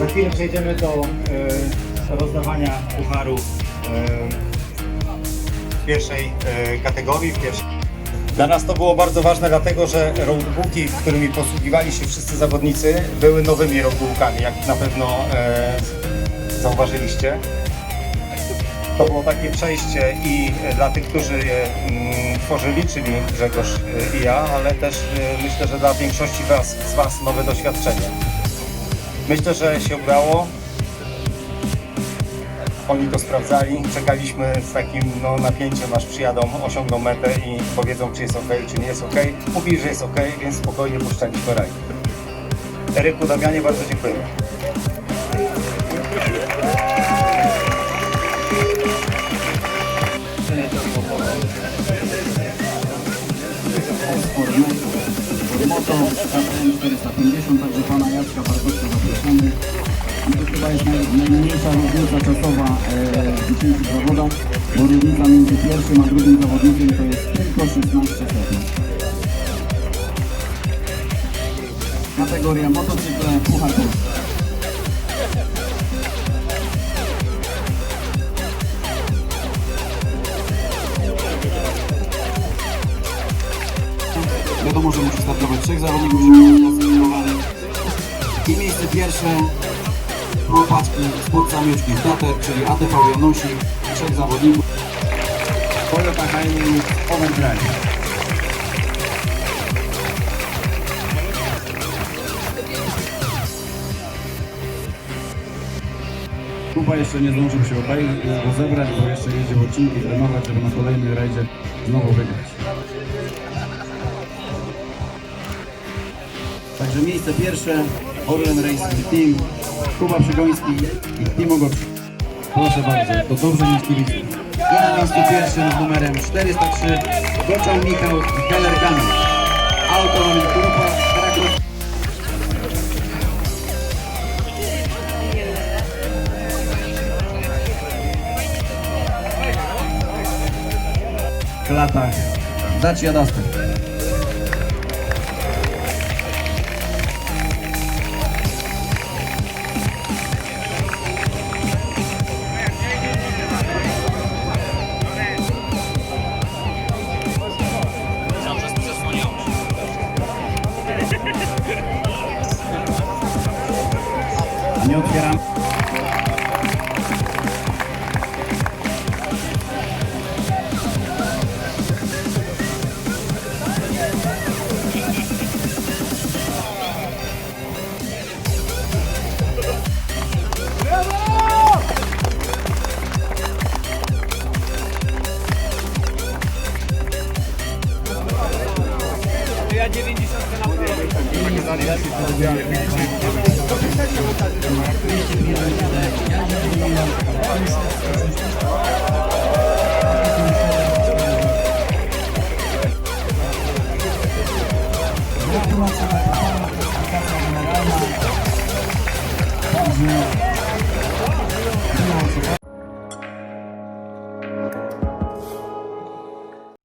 Za chwilę przejdziemy do e, rozdawania pucharu e, w pierwszej e, kategorii. W pierwszej. Dla nas to było bardzo ważne, dlatego że roadbooki, którymi posługiwali się wszyscy zawodnicy, były nowymi roadbookami, jak na pewno e, zauważyliście. To było takie przejście i dla tych, którzy je mm, tworzyli, czyli Grzegorz i ja, ale też myślę, że dla większości was, z Was nowe doświadczenie. Myślę, że się udało. Oni to sprawdzali. Czekaliśmy z takim no, napięciem, aż przyjadą, osiągną metę i powiedzą, czy jest ok, czy nie jest ok. Mówili, że jest ok, więc spokojnie puszczaliśmy raj. Eryku, Damianie, bardzo dziękujemy. Moto KTM 450, także pana Jacka Bartoszka zapraszamy. I to chyba jest naj, najmniejsza różnica czasowa e, w dzisiejszych zawodach, bo różnica między pierwszym a drugim zawodnikiem to jest tylko 16 sekund. Kategoria motocykle Puchar Polski. Wiadomo, że startować trzech zawodników, żeby być klasyfikowany. I miejsce pierwsze było paczki spod zamieczki Tater, czyli ATV Janosik, trzech zawodników. Toyota Hilux Overdrive. Kuba jeszcze nie zdążył się obejrzeć, rozebrać, bo jeszcze jedzie w odcinki trenować, żeby na kolejny rajdzie znowu wygrać. Także miejsce pierwsze, Orlen Racing Team, Kuba Przygoński i Timo Goprzy. Proszę bardzo, to dobrze niż kibice. I na miejscu pierwszym z numerem 403 Goczał Michał i Keller Kamil. Automobil Grupa Kraków. W latach Dacia Nie otwieram. Ja 90 Yeah.